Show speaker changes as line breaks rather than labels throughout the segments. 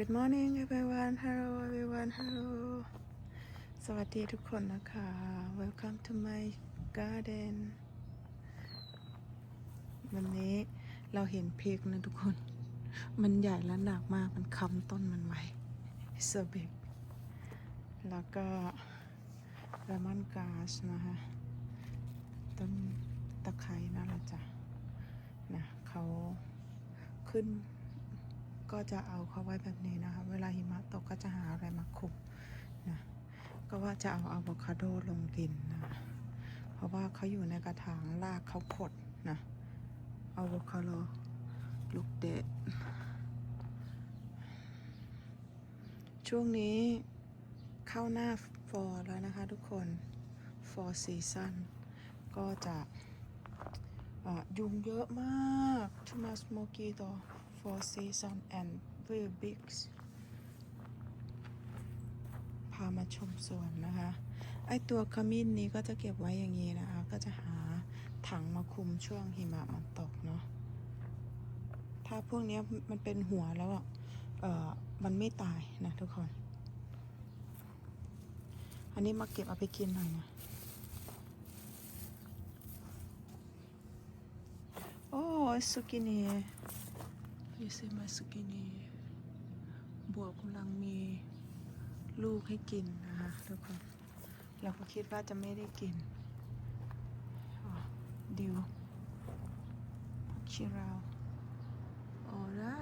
Good morning everyone Hello everyone Hello สวัสดีทุกคนนะคะ Welcome to my garden วันนี้เราเห็นพริกนะทุกคน มันใหญ่และหนักมาก มันค้ำต้นมันไว้ so big แล้วก็เลมอนกาสนะคะ ต้นตะไคร้นั่นแหละจ้ะนะเขาขึ้น ก็จะเอาเขาไว้แบบนี้นะคะ เวลาหิมะตกก็จะหาอะไรมาคุมนะก็ว่าจะเอาอะโวคาโดลงดินนะเพราะว่าเขาอยู่ในกระถางรากเขาขดนะอะโวคาโดลูกเด็ดช่วงนี้เข้าหน้าฟอร์แล้วนะคะทุกคนฟอร์ซีซันก็จะะยุงเยอะมาก too much mosquito for season and very big พามาชมสวนนะคะ ไอตัวขมิ้นนี้ก็จะเก็บไว้อย่างนี้นะคะ ก็จะหาถังมาคุมช่วงหิมะมันตกเนาะ ถ้าพวกนี้มันเป็นหัวแล้วอะเออมันไม่ตายนะทุกคน อันนี้มาเก็บเอาไปกินหน่อยนะโอ้สุกินี ยูซีมาสุกินีบวกกำลังมีลูกให้กินนะคะทุกคนเราก็คิดว่าจะไม่ได้กินดิวชิราวโอ้ล่ะ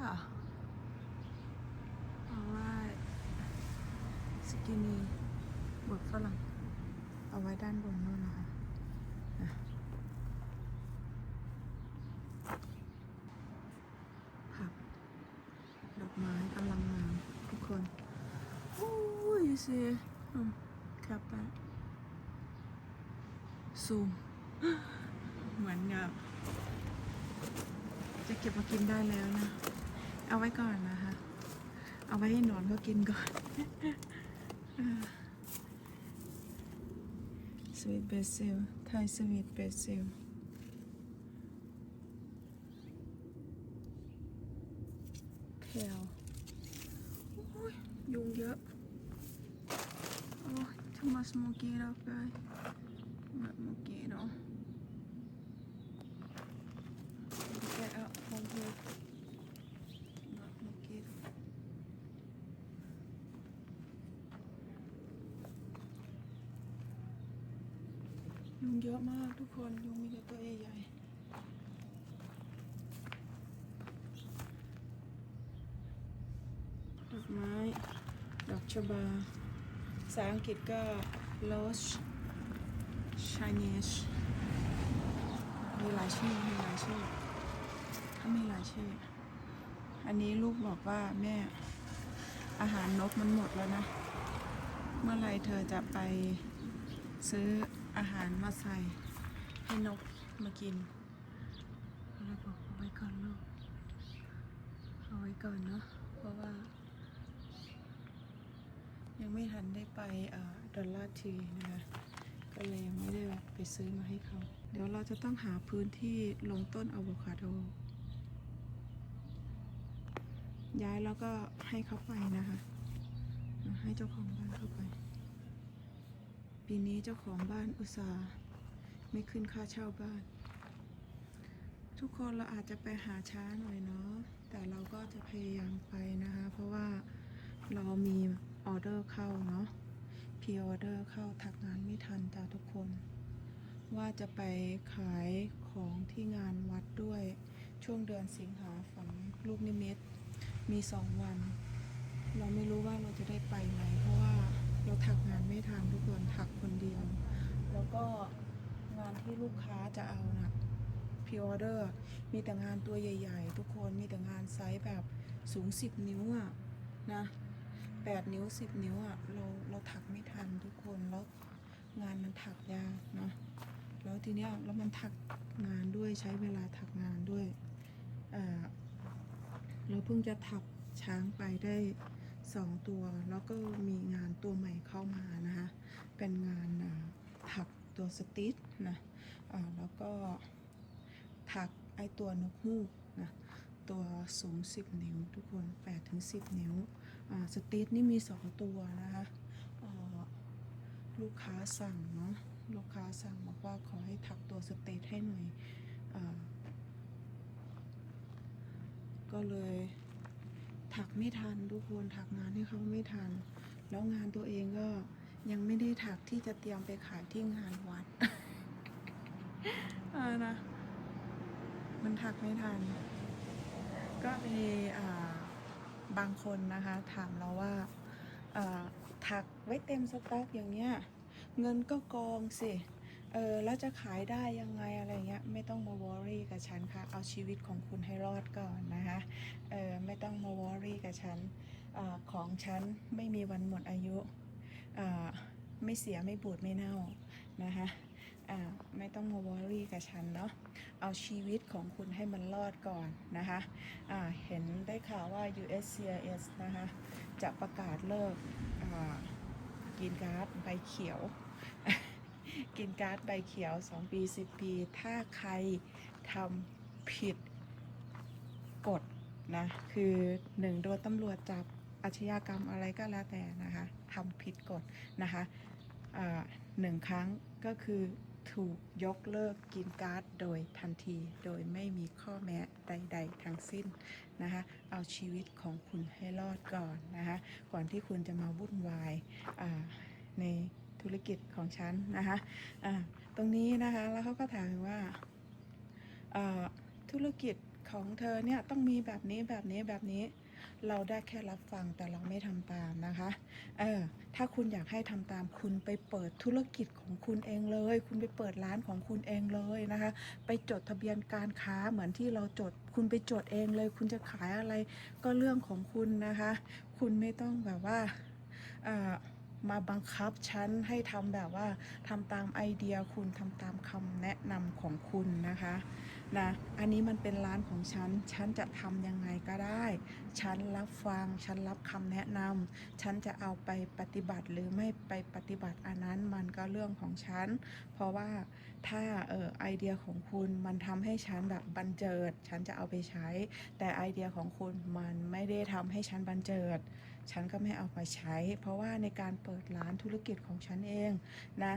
alright สกินีบวกฝรั่งเอาไว้ด้านบนนู่นนะคะผัก ดอกไม้กำลังงามทุกคน โอ้ ยสิอืมครับไปซูม เหมือนกับจะเก็บมากินได้แล้วนะ เอาไว้ก่อนนะคะ เอาไว้ให้นอนก็กินก่อนสวีทเบซิลไทยสวีทเบซิลแพลวยุงเยอะ much mosquito guys not mosquito get out from here not mosquito ยุงเยอะมากทุกคนยุงมีแต่ตัวใหญ่ๆดอกไม้ ดอกชบา ษาอังกฤษก็ Rose Chinese มีหลายชื่อ มีหลายชื่อเขามีหลายชื่อ อันนี้ลูกบอกว่าแม่อาหารนกมันหมดแล้วนะ เมื่อไรเธอจะไปซื้ออาหารมาใส่ให้นกมากินเราบอกเอาไว้ก่อนลูก เอาไว้ก่อนเนาะ เพราะว่า ยัง ไม่ทันได้ไปดอลลาร์ทีนะคะก็เลยยังไม่ได้ไปซื้อมาให้เขา เดี๋ยวเราจะต้องหาพื้นที่ลงต้นอะโวคาโด ย้ายแล้วก็ให้เขาไปนะคะ ให้เจ้าของบ้านเข้าไป ปีนี้เจ้าของบ้านอุตส่าห์ไม่ขึ้นค่าเช่าบ้าน ทุกคนเราอาจจะไปหาช้าหน่อยเนาะแต่เราก็จะพยายามไปนะคะ เพราะว่าเรามี ออเดอร์เข้าเนาะพีออเดอร์เข้าทักงานไม่ทันจ้าทุกคน ว่าจะไปขายของที่งานวัดด้วยช่วงเดือนสิงหาฝันลูกนิมิตมีสองวัน เราไม่รู้ว่าเราจะได้ไปไหม เพราะว่าเราถักงานไม่ทันทุกคนถักคนเดียว แล้วก็งานที่ลูกค้าจะเอานะพิออเดอร์มีแต่งานตัวใหญ่ ๆ ทุกคนมีแต่งานไซส์แบบสูง 10 นิ้วอะนะ 8นิ้ว10นิ้วอะเราเราถักไม่ทันทุกคนแล้วงานมันถักยากเนาะแล้วทีเนี้ยแล้วมันถักงานด้วยใช้เวลาถักงานด้วยอ่าเราเพิ่งจะถักช้างไปได้สองตัว แล้วก็มีงานตัวใหม่เข้ามานะคะเป็นงานถักตัวสติชนะอ่าแล้วก็ถักไอตัวนกฮูกนะตัวสูง 10 นิ้วทุกคน8ถึง10 นิ้ว สเตทนี่มีสองตัวนะคะลูกค้าสั่งเนาะลูกค้าสั่งบอกว่าขอให้ถักตัวสเตทให้หน่อยอก็เลยถักไม่ทันทุกคนถักงานให้เขาไม่ทัน แล้วงานตัวเองก็ยังไม่ได้ถักที่จะเตรียมไปขายที่งานวัดออนะมันถักไม่ทัน ก็มีอ่า บางคนนะคะถามเราว่าถักไว้เต็มสต็อกอย่างเงี้ยเงินก็กองสิเออแล้วจะขายได้ยังไงอะไรเงี้ยไม่ต้องมาวอรี่กับฉันค่ะ เอาชีวิตของคุณให้รอดก่อนนะคะเออไม่ต้องมาวอรี่กับฉันอของฉันไม่มีวันหมดอายุอ่าไม่เสียไม่บูดไม่เน่านะคะอ่าไม่ต้องมาวอรี่กับฉันเนาะ เอาชีวิตของคุณให้มันรอดก่อนนะคะอ่าเห็นได้ข่าวว่า USCIS นะคะจะประกาศเลิกกินการ์ดใบเขียว กินการ์ดใบเขียว 2 ปี 10 ปี ถ้าใครทำผิดกฎนะคือ1โดนตำรวจจับอาชญากรรมอะไรก็แล้วแต่นะคะทำผิดกฎนะคะอ่าหนึ่งครั้งก็คือ ถูกยกเลิกกินการ์ดโดยทันทีโดยไม่มีข้อแม้ใด ๆ ทั้งสิ้นนะคะเอาชีวิตของคุณให้รอดก่อนนะคะก่อนที่คุณจะมาวุ่นวายาในธุรกิจของฉันนะคะตรงนี้นะคะแล้วเขาก็ถามว่าอ่าธุรกิจของเธอเนี่ยต้องมีแบบนี้แบบนี้แบบนี้ เราได้แค่รับฟังแต่เราไม่ทำตามนะคะ เออ ถ้าคุณอยากให้ทำตามคุณไปเปิดธุรกิจของคุณเองเลย คุณไปเปิดร้านของคุณเองเลยนะคะ ไปจดทะเบียนการค้าเหมือนที่เราจด คุณไปจดเองเลย คุณจะขายอะไรก็เรื่องของคุณนะคะ คุณไม่ต้องแบบว่าอ่ามาบังคับฉันให้ทำแบบว่าทำตามไอเดียคุณทำตามคำแนะนำของคุณนะคะ นะอันนี้มันเป็นร้านของฉัน ฉันจะทำยังไงก็ได้ ฉันรับฟัง ฉันรับคำแนะนำฉันจะเอาไปปฏิบัติหรือไม่ไปปฏิบัติอันนั้นมันก็เรื่องของฉัน เพราะว่าถ้าเออไอเดียของคุณมันทำให้ฉันแบบบันเจิด ฉันจะเอาไปใช้ แต่ไอเดียของคุณมันไม่ได้ทำให้ฉันบันเจิด ฉันก็ไม่เอาไปใช้ เพราะว่าในการเปิดร้านธุรกิจของฉันเองนะ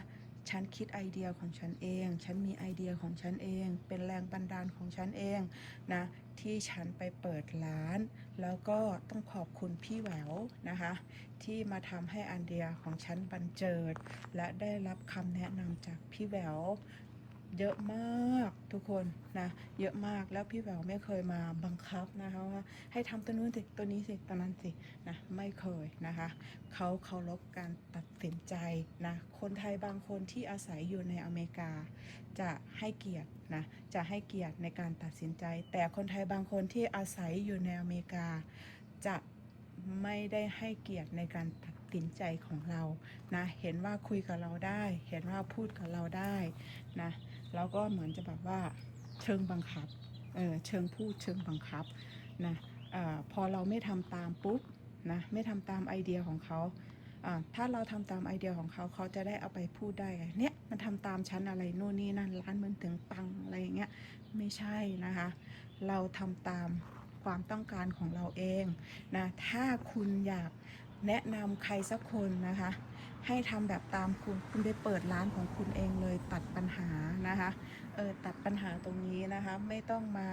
ฉันคิดไอเดียของฉันเอง ฉันมีไอเดียของฉันเอง เป็นแรงบันดาลของฉันเองนะที่ฉันไปเปิดร้าน แล้วก็ต้องขอบคุณพี่แหววนะคะ ที่มาทำให้อันเดียของฉันบันเจิด และได้รับคำแนะนำจากพี่แหวว เยอะมากทุกคนนะเยอะมากแล้วพี่แหววไม่เคยมาบังคับนะคะว่าให้ทำตัวนู้นสิตัวนี้สิตัวนั้นสินะไม่เคยนะคะเขาเคารพการตัดสินใจนะคนไทยบางคนที่อาศัยอยู่ในอเมริกา จะให้เกียรตินะจะให้เกียรติในการตัดสินใจ แต่คนไทยบางคนที่อาศัยอยู่ในอเมริกา จะไม่ได้ให้เกียรติในการตัดสินใจของเรานะเห็นว่าคุยกับเราได้ เห็นว่าพูดกับเราได้นะ แล้วก็เหมือนจะแบบว่าเชิงบังคับเออเชิงพูดเชิงบังคับนะอพอเราไม่ทำตามปุ๊บนะไม่ทำตามไอเดียของเขาอ่าถ้าเราทำตามไอเดียของเขาเขาจะได้เอาไปพูดได้เนี่ยมันทำตามชั้นอะไรโน่นนี่นั่นร้านมันถึงปังอะไรอย่างเงี้ยไม่ใช่นะคะ เราทำตามความต้องการของเราเองนะถ้าคุณอยาก แนะนำใครสักคนนะคะ ให้ทำแบบตามคุณ คุณไปเปิดร้านของคุณเองเลยตัดปัญหานะคะเออตัดปัญหาตรงนี้นะคะ ไม่ต้องมา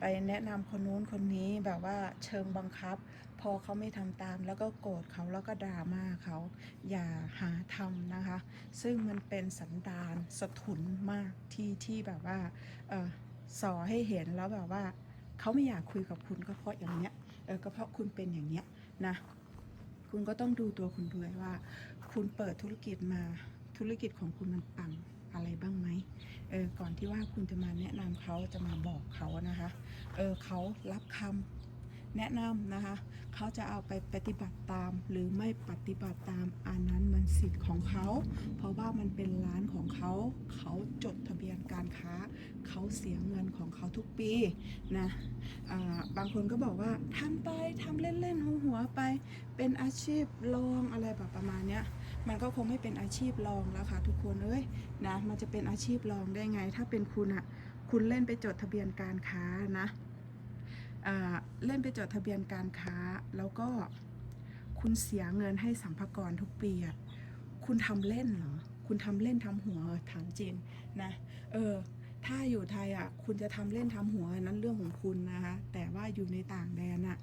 ไปแนะนำคนนู้นคนนี้แบบว่าเชิงบังคับ พอเขาไม่ทำตามแล้วก็โกรธเขาแล้วก็ด่ามาเขาอย่าหาทำนะคะ ซึ่งมันเป็นสันดานสะทุนมากที่ที่แบบว่าเออสอให้เห็นแล้วแบบว่าเขาไม่อยากคุยกับคุณก็เพราะอย่างเนี้ยเออก็เพราะคุณเป็นอย่างเนี้ยนะ คุณก็ต้องดูตัวคุณด้วยว่า คุณเปิดธุรกิจมาธุรกิจของคุณมันปังอะไรบ้างไหมเออก่อนที่ว่าคุณจะมาแนะนำเขาจะมาบอกเขานะคะ เออเขารับคำ แนะนำนะคะ เขาจะเอาไปปฏิบัติตาม หรือไม่ปฏิบัติตามอันนั้นมันสิทธิ์ของเขา เพราะว่ามันเป็นร้านของเขา เขาจดทะเบียนการค้า เขาเสียเงินของเขาทุกปีนะบางคนก็บอกว่าทำไปทำเล่นๆหัวๆไป เป็นอาชีพรองอะไรแบบประมาณเนี้ยมันก็คงไม่เป็นอาชีพรองแล้วค่ะทุกคนเอ้ยนะมันจะเป็นอาชีพรองได้ไง ถ้าเป็นคุณอะคุณเล่นไปจดทะเบียนการค้านะ เล่นไปจดทะเบียนการค้า แล้วก็คุณเสียเงินให้สัมภากระทุกปีอะคุณทำเล่นเหรอ คุณทำเล่นทำหัวถามจริงนะ เออ ถ้าอยู่ไทยอะคุณจะทำเล่นทำหัวนนั้นเรื่องของคุณนะคะ แต่ว่าอยู่ในต่างแดนอะ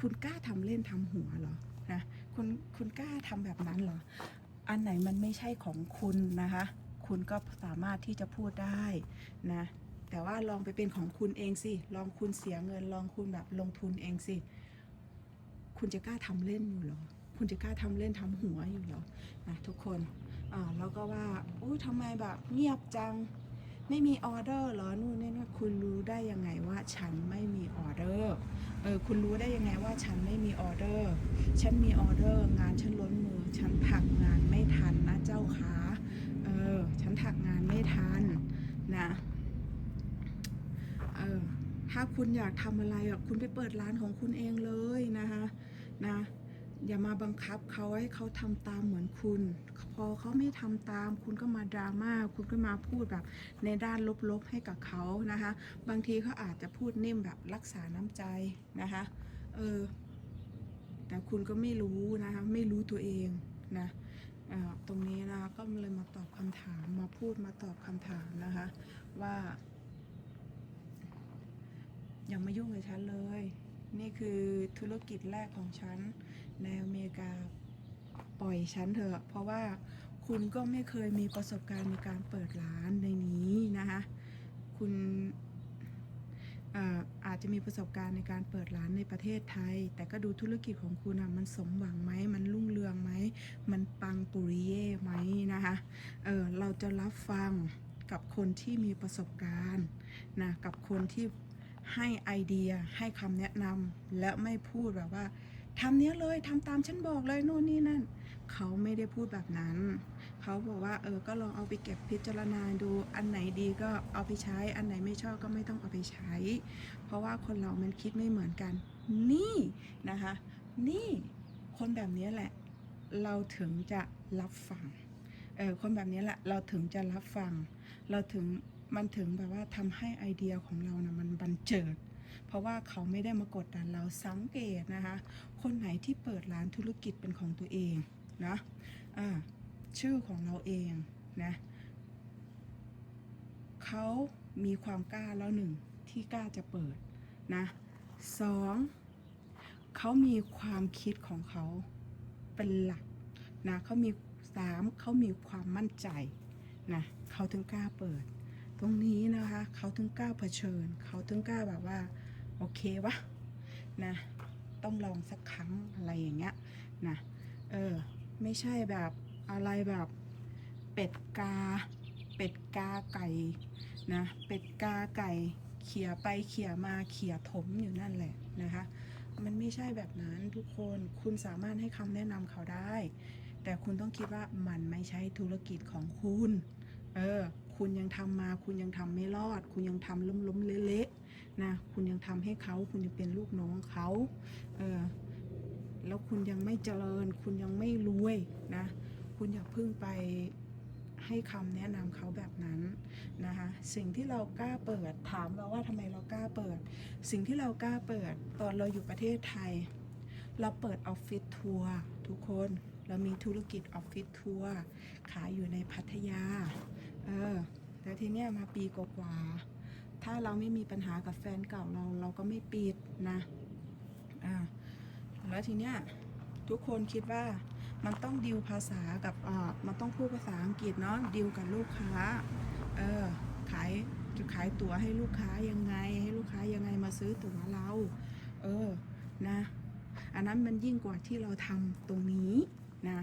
คุณกล้าทำเล่นทำหัวเหรอ นะ คุณคุณกล้าทำแบบนั้นเหรอ อันไหนมันไม่ใช่ของคุณนะคะ คุณก็สามารถที่จะพูดได้นะ แต่ว่าลองไปเป็นของคุณเองสิ ลองคุณเสียเงิน ลองคุณแบบลงทุนเองสิ คุณจะกล้าทำเล่นอยู่หรอ คุณจะกล้าทำเล่นทำหัวอยู่หรอนะทุกคน อ่าแล้วก็ว่าอุ้ยทำไมแบบเงียบจัง ไม่มีออเดอร์หรอ นู่นนี่นะคุณรู้ได้ยังไงว่าฉันไม่มีออเดอร์ เออ คุณรู้ได้ยังไงว่าฉันไม่มีออเดอร์ ฉันมีออเดอร์ งานฉันล้นมือ ฉันถักงานไม่ทันนะเจ้าขาเออ ฉันถักงานไม่ทันนะ เออ ถ้า คุณอยากทำอะไรอะคุณไปเปิดร้านของคุณเองเลยนะคะนะอย่ามาบังคับเขาให้เขาทำตามเหมือนคุณ พอเขาไม่ทำตาม คุณก็มาดราม่าคุณก็มาพูดแบบในด้านลบๆให้กับเขานะคะ บางทีเขาอาจจะพูดนิ่มแบบรักษาน้ำใจนะคะเออแต่คุณก็ไม่รู้นะคะไม่รู้ตัวเองนะตรงนี้นะคะก็เลยมาตอบคำถามมาพูดมาตอบคำถามนะคะว่า อย่ามายุ่งกับฉันเลย นี่คือธุรกิจแรกของฉันในอเมริกาปล่อยฉันเถอะ เพราะว่าคุณก็ไม่เคยมีประสบการณ์ในการเปิดร้านในนี้นะคะคุณเอ่อาจจะมีประสบการณ์ในการเปิดร้านในประเทศไทย แต่ก็ดูธุรกิจของคุณอะมันสมหวังไหม มันรุ่งเรืองไหม มันปังปุริเย่ไหมนะคะเออเราจะรับฟังกับคนที่มีประสบการณ์นะกับคนที่ ให้ไอเดียให้คำแนะนำและไม่พูดแบบว่าทำเนี้ยเลยทำตามฉันบอกเลยโน่นนี่นั่น เขาไม่ได้พูดแบบนั้น เขาบอกว่าเออก็ลองเอาไปเก็บพิจารณาดูอันไหนดีก็เอาไปใช้ อันไหนไม่ชอบก็ไม่ต้องเอาไปใช้ เพราะว่าคนเรามันคิดไม่เหมือนกัน นี่นะคะ นี่คนแบบนี้แหละ เราถึงจะรับฟังเออคนแบบนี้แหละเราถึงจะรับฟัง เราถึง มันถึงแบบว่าทำให้ไอเดียของเรานะมันบันเจิด เพราะว่าเขาไม่ได้มากดดันเราสังเกตนะคะ คนไหนที่เปิดร้านธุรกิจเป็นของตัวเองนะอ่าชื่อของเราเองนะเขามีความกล้าแล้วหนึ่งที่กล้าจะเปิดนะสองเขามีความคิดของเขาเป็นหลักนะเขามีสามเขามีความมั่นใจนะเขาถึงกล้าเปิด ตรงนี้นะคะเขาถึงกล้าเผชิญ เขาถึงกล้าแบบว่า โอเควะนะต้องลองสักครั้งอะไรอย่างเงี้ยนะเออไม่ใช่แบบอะไรแบบเป็ดกา เป็ดกาไก่นะเป็ดกาไก่เขี่ยไปเขี่ยมาเขี่ยถมอยู่นั่นแหละนะคะ มันไม่ใช่แบบนั้นทุกคนคุณสามารถให้คำแนะนำเขาได้ แต่คุณต้องคิดว่ามันไม่ใช่ธุรกิจของคุณ เออ คุณยังทำมา คุณยังทำไม่รอด คุณยังทำล้มล้มเละๆนะคุณยังทำให้เขา คุณยังเป็นลูกน้องเขาเออแล้วคุณยังไม่เจริญ คุณยังไม่รวยนะ คุณอย่าเพิ่งไปให้คำแนะนำเขาแบบนั้นนะคะสิ่งที่เรากล้าเปิดถามเราว่าทำไมเรากล้าเปิด สิ่งที่เรากล้าเปิดตอนเราอยู่ประเทศไทย เราเปิดออฟฟิศทัวร์ทุกคนเรามีธุรกิจออฟฟิศทัวร์ขายอยู่ในพัทยา เออ แต่ทีเนี้ยมาปีกว่าถ้าเราไม่มีปัญหากับแฟนเก่าเราเราก็ไม่ปิดนะอ่าแล้วทีเนี้ยทุกคนคิดว่ามันต้องดิวภาษากับอ่ามันต้องพูดภาษาอังกฤษเนาะดิวกับลูกค้า เออขายจะขายตั๋วให้ลูกค้ายังไง ให้ลูกค้ายังไงมาซื้อตั๋วเรา เออนะ อันนั้นมันยิ่งกว่าที่เราทำตรงนี้นะ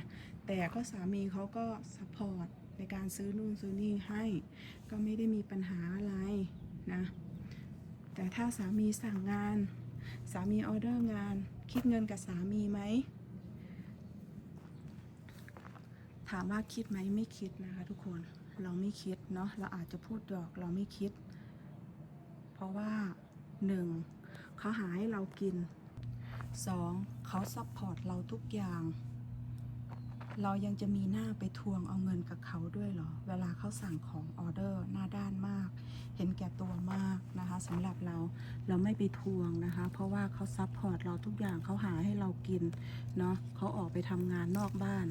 แต่ก็สามีเขาก็สปอร์ต ในการซื้อนู่นซื้อนี่ให้ ก็ไม่ได้มีปัญหาอะไรนะ แต่ถ้าสามีสั่งงาน สามีออเดอร์งาน คิดเงินกับสามีไหม ถามว่าคิดไหมไม่คิดนะคะทุกคนเราไม่คิดเนาะเราอาจจะพูดดอกเราไม่คิด เพราะว่าหนึ่งเขาหาให้เรากินสองเขาซัพพอร์ตเราทุกอย่าง เรายังจะมีหน้าไปทวงเอาเงินกับเขาด้วยเหรอ เวลาเขาสั่งของออเดอร์หน้าด้านมาก เห็นแก่ตัวมากนะคะสำหรับเราเราไม่ไปทวงนะคะ เพราะว่าเขาซัพพอร์ตเราทุกอย่างเขาหาให้เรากินเนาะเขาออกไปทำงานนอกบ้าน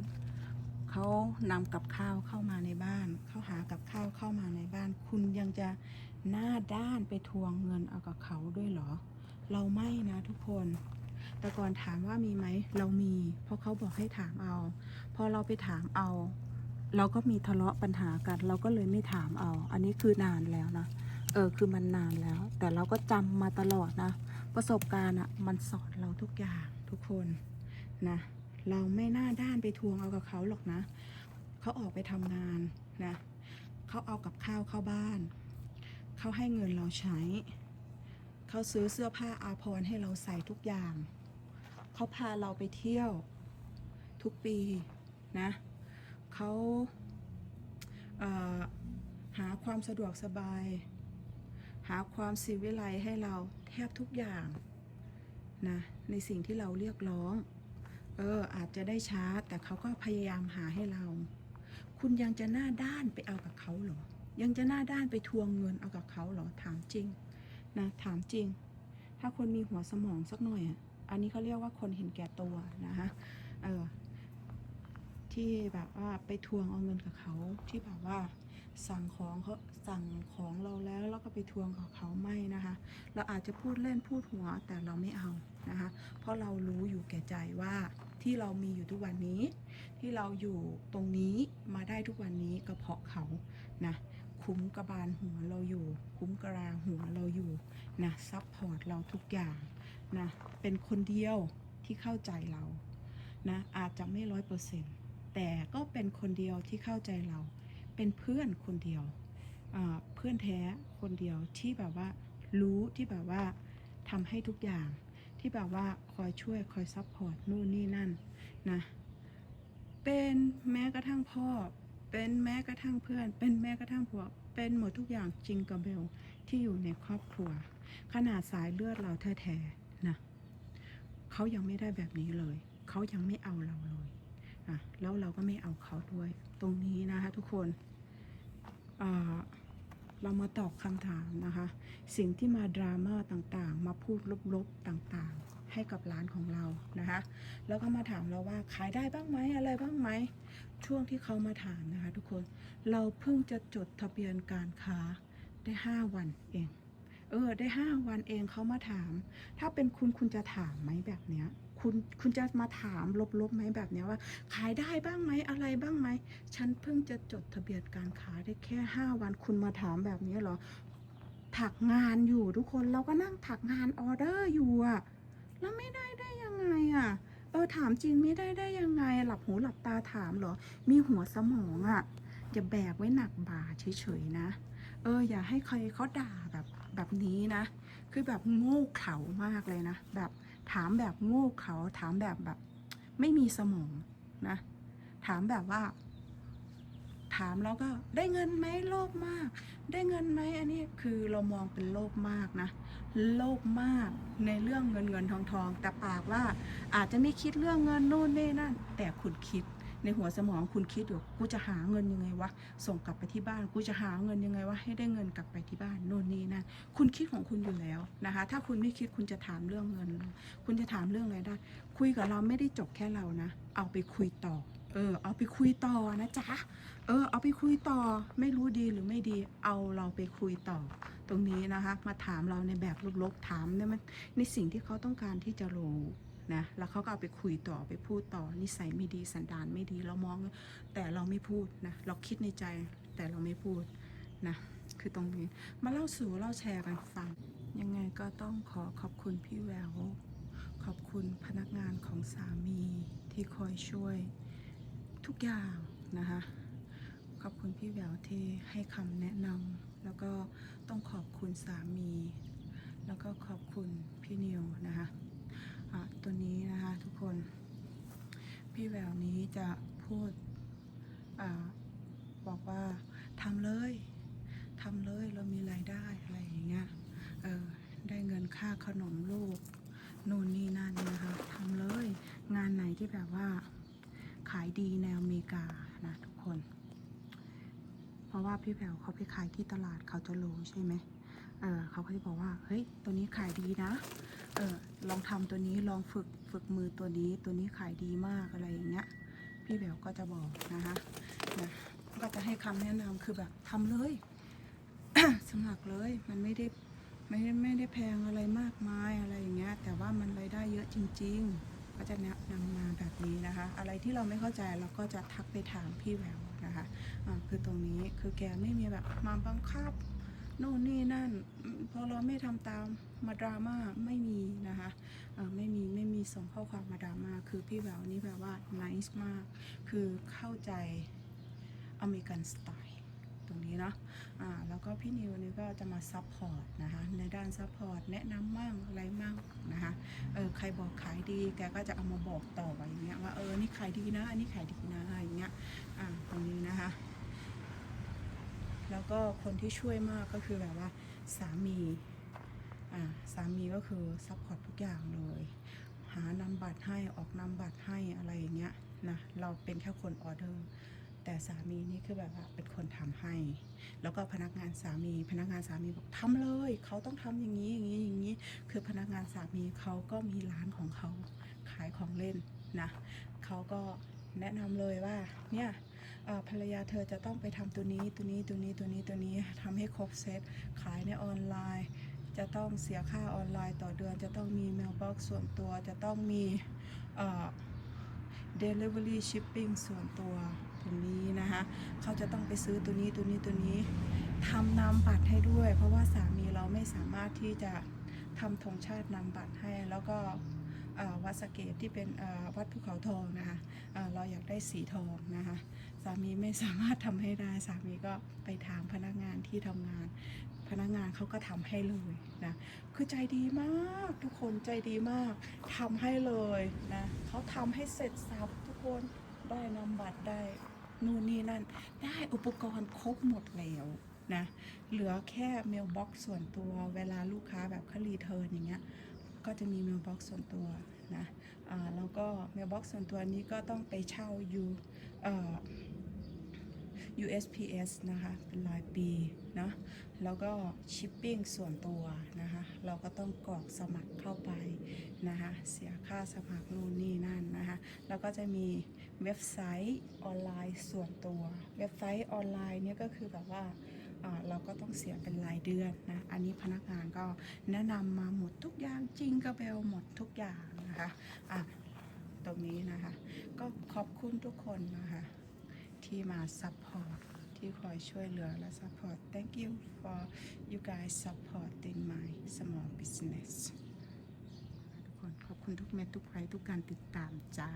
เขานำกับข้าวเข้ามาในบ้านเขาหากับข้าวเข้ามาในบ้าน คุณยังจะหน้าด้านไปทวงเงินเอากับเขาด้วยเหรอ เราไม่นะทุกคนแต่ก่อนถามว่ามีไหม เรามี เพราะเขาบอกให้ถามเอา อเราไปถามเอา เราก็มีทะเลาะปัญหากัน เราก็เลยไม่ถามเอา อันนี้คือนานแล้วนะเออคือมันนานแล้ว แต่เราก็จำมาตลอดนะ ประสบการณ์อะมันสอนเราทุกอย่างทุกคนนะเราไม่น่าด้านไปทวงเอากับเขาหรอกนะ เขาออกไปทำงานนะเขาเอากับข้าวเข้าบ้าน เขาให้เงินเราใช้ เขาซื้อเสื้อผ้าอาภรณ์ให้เราใส่ทุกอย่าง เขาพาเราไปเที่ยวทุกปี นะเขาเอ่อหาความสะดวกสบาย หาความสิวิไลให้เราแทบทุกอย่างนะในสิ่งที่เราเรียกร้อง เอออาจจะได้ช้าแต่เขาก็พยายามหาให้เรา คุณยังจะหน้าด้านไปเอากับเขาเหรอ ยังจะหน้าด้านไปทวงเงินเอากับเขาเหรอถามจริงนะถามจริง ถ้าคนมีหัวสมองสักหน่อยอะอันนี้เขาเรียกว่าคนเห็นแก่ตัวนะคะเออ ที่แบบว่าไปทวงเอาเงินกับเขาที่แบบว่าสั่งของเขาสั่งของเราแล้วแล้วก็ไปทวงกับเขาไม่นะคะ เราอาจจะพูดเล่นพูดหัวแต่เราไม่เอานะคะ เพราะเรารู้อยู่แก่ใจว่าที่เรามีอยู่ทุกวันนี้ ที่เราอยู่ตรงนี้มาได้ทุกวันนี้ก็เพราะเขานะคุ้มกระบาลหัวเราอยู่ คุ้มกระลาหัวเราอยู่นะซัพพอร์ตเราทุกอย่างนะเป็นคนเดียวที่เข้าใจเรานะอาจจะไม่ร้อยเปอร์เซ็นต์ แต่ก็เป็นคนเดียวที่เข้าใจเรา เป็นเพื่อนคนเดียว เพื่อนแท้คนเดียวที่แบบว่ารู้ที่แบบว่าทำให้ทุกอย่างที่แบบว่าคอยช่วยคอยซัพพอร์ตนู่นนี่นั่นนะเป็นแม้กระทั่งพ่อ เป็นแม้กระทั่งเพื่อน เป็นแม้กระทั่งผัวเป็นหมดทุกอย่างจริงกับเบลที่อยู่ในครอบครัว ขนาดสายเลือดเราแท้ๆนะเขายังไม่ได้แบบนี้เลย เขายังไม่เอาเราเลย อะแล้วเราก็ไม่เอาเขาด้วย ตรงนี้นะคะทุกคนเรามาตอบคำถามนะคะ สิ่งที่มาดราม่าต่างๆ มาพูดลบๆต่างๆ ให้กับร้านของเรานะคะ แล้วก็มาถามเราว่าขายได้บ้างไหมอะไรบ้างไหม ช่วงที่เขามาถามนะคะ ทุกคน เราเพิ่งจะจดทะเบียนการค้าได้ 5 วันเอง เออ ได้ 5 วันเองเขามาถาม ถ้าเป็นคุณคุณจะถามไหมแบบเนี้ย คุณคุณจะมาถามลบๆไหมแบบนี้ว่า ขายได้บ้างไหมอะไรบ้างไหมฉันเพิ่งจะจดทะเบียนการค้าได้แค่ 5 วันคุณมาถามแบบนี้เหรอถักงานอยู่ทุกคนเราก็นั่งถักงานออเดอร์อยู่อะแล้วไม่ได้ได้ยังไงอะเออถามจริงไม่ได้ได้ยังไง หลับหูหลับตาถามเหรอ มีหัวสมองอะอย่าแบกไว้หนักบ่าเฉยๆนะ เออ อย่าให้ใครเขาด่าแบบแบบนี้นะ คือแบบโง่เขลามากเลยนะ แบบ ถามแบบโง่เขาถามแบบแบบ ไม่มีสมองนะ ถามแบบว่า ถามแล้วก็ได้เงินไหมโลภมาก ได้เงินไหมอันนี้คือเรามองเป็นโลภมากนะโลภมากในเรื่องเงินเงินทองทองแต่ปากว่าอาจจะไม่คิดเรื่องเงินนู่นนี่นั่น แต่คุณคิด ในหัวสมองคุณคิดอยู่กูจะหาเงินยังไงวะส่งกลับไปที่บ้านกูจะหาเงินยังไงวะให้ได้เงินกลับไปที่บ้านโน่นนี่นั่นคุณคิดของคุณอยู่แล้วนะคะ ถ้าคุณไม่คิดคุณจะถามเรื่องเงิน คุณจะถามเรื่องอะไรได้ คุยกับเราไม่ได้จบแค่เรานะ เอาไปคุยต่อเออเอาไปคุยต่อนะจ๊ะ เออเอาไปคุยต่อไม่รู้ดีหรือไม่ดี เอาเราไปคุยต่อ ตรงนี้นะคะ มาถามเราในแบบลบๆถามในมันในสิ่งที่เขาต้องการที่จะรู้ นะแล้วเขาก็เอาไปคุยต่อไปพูดต่อนิสัยไม่ดีสันดานไม่ดีเรามองแต่เราไม่พูดนะเราคิดในใจแต่เราไม่พูดนะคือตรงนี้มาเล่าสู่เล่าแชร์กันฟัง ยังไงก็ต้องขอขอบคุณพี่แววขอบคุณพนักงานของสามีที่คอยช่วยทุกอย่างนะคะขอบคุณพี่แววที่ให้คำแนะนำแล้วก็ต้องขอบคุณสามี แล้วก็ขอบคุณพี่นิวนะคะ อะตัวนี้นะคะทุกคน พี่แววนี้จะพูดอบอกว่าทำเลยทำเลยเรามีรายได้อะไรอย่างเงี้ยเออได้เงินค่าขนมลูกนู่นนี่นั่นนะคะทำเลยงานไหนที่แบบว่า ขายดีในอเมริกานะทุกคน เพราะว่าพี่แผวเขาไปขายที่ตลาดเขาจะรู้ใช่ไหมเออเขาก็จะบอกว่า เฮ้ย ตัวนี้ขายดีนะ ออลองทำตัวนี้ลองฝึกฝึกมือตัวนี้ตัวนี้ขายดีมากอะไรอย่างเงี้ย พี่แผวก็จะบอกนะคะนะก็จะให้คำแนะนำคือแบบทำเลยสมัครเลยมันไม่ได้ไม่ได้ไม่ได้แพงอะไรมากมายอะไรอย่างเงี้ย แต่ว่ามันรายได้เยอะจริง ๆ ก็จะแนะนำมาแบบนี้นะคะ อะไรที่เราไม่เข้าใจเราก็จะทักไปถามพี่แววนะคะอ่าคือตรงนี้คือแกไม่มีแบบมาบังคับ โน่นนี่นั่น พอเราไม่ทำตามมาดราม่าไม่มีนะคะไม่มีไม่มีส่งข้อความมาดราม่าคือพี่แววนี่แบบว่า nice มาก คือเข้าใจอเมริกันสไตล์ตรงนี้เนาะอ่าแล้วก็พี่นิวนี่ก็จะมาซัพพอร์ตนะคะในด้านซัพพอร์ตแนะนำมั่งอะไรมั่งนะคะเออใครบอกขายดีแกก็จะเอามาบอกต่ออย่างเงี้ยว่าเออนี่ขายดีนะอันนี้ขายดีนะอะไรอย่างเงี้ยอ่าตรงนี้นะคะ แล้วก็คนที่ช่วยมากก็คือแบบว่าสามีอ่าสามีก็คือซัพพอร์ตทุกอย่างเลย หานำบัตรให้ออกนำบัตรให้อะไรอย่างเงี้ยนะเราเป็นแค่คนออเดอร์แต่สามีนี่คือแบบว่าเป็นคนทำให้ แล้วก็พนักงานสามี พนักงานสามีบอกทำเลย เขาต้องทำอย่างนี้อย่างนี้อย่างนี้ คือพนักงานสามีเขาก็มีร้านของเขาขายของเล่นนะเขาก็แนะนำเลยว่าเนี่ย ภรรยาเธอจะต้องไปทำตัวนี้ตัวนี้ตัวนี้ตัวนี้ตัวนี้ทำให้ครบเซตขายในออนไลน์ จะต้องเสียค่าออนไลน์ต่อเดือน จะต้องมี mailbox ส่วนตัวจะต้องมีเอ่อ delivery shipping ส่วนตัวตรงนี้นะคะเขาจะต้องไปซื้อตัวนี้ตัวนี้ตัวนี้ทำนามบัตรให้ด้วย เพราะว่าสามีเราไม่สามารถที่จะทำธงชาตินามบัตรให้แล้วก็ วัดสเกตที่เป็นวัดภูเขาทองนะคะเราอยากได้สีทองนะคะสามีไม่สามารถทำให้ได้สามีก็ไปถามพนักงานที่ทำงาน พนักงานเขาก็ทำให้เลยนะคือใจดีมากทุกคนใจดีมากทำให้เลยนะเขาทำให้เสร็จสับทุกคนได้นำบัตรได้นู่นนี่นั่นได้อุปกรณ์ครบหมดแล้วนะเหลือแค่เมลบ็อกส่วนตัวเวลาลูกค้าแบบเขารีเทิร์นอย่างเงี้ย ก็จะมีเมลบ็อกส่วนตัวนะแล้วก็เมลบ็อกส่วนตัวนี้ก็ต้องไปเช่าอยู่ USPS นะคะเป็นรายปีเนะแล้วก็ชิปปิ้งส่วนตัวนะคะเราก็ต้องกรอกสมัครเข้าไปนะคะเสียค่าสมัครนู่นนี่นั่นนะคะแล้วก็จะมีเว็บไซต์ออนไลน์ส่วนตัว เว็บไซต์ออนไลน์เนี่ยก็คือแบบว่า เราก็ต้องเสียเป็นรายเดือนนะอันนี้พนักงานก็แนะนำมาหมดทุกอย่างจริงกระเบลหมดทุกอย่างนะคะอะตรงนี้นะคะ ก็ขอบคุณทุกคนนะคะ ที่มา support ที่คอยช่วยเหลือและ support thank you for you guys supporting my small business ทุกคนขอบคุณทุกเม็ดทุกไลค์ทุกการติดตามจ้า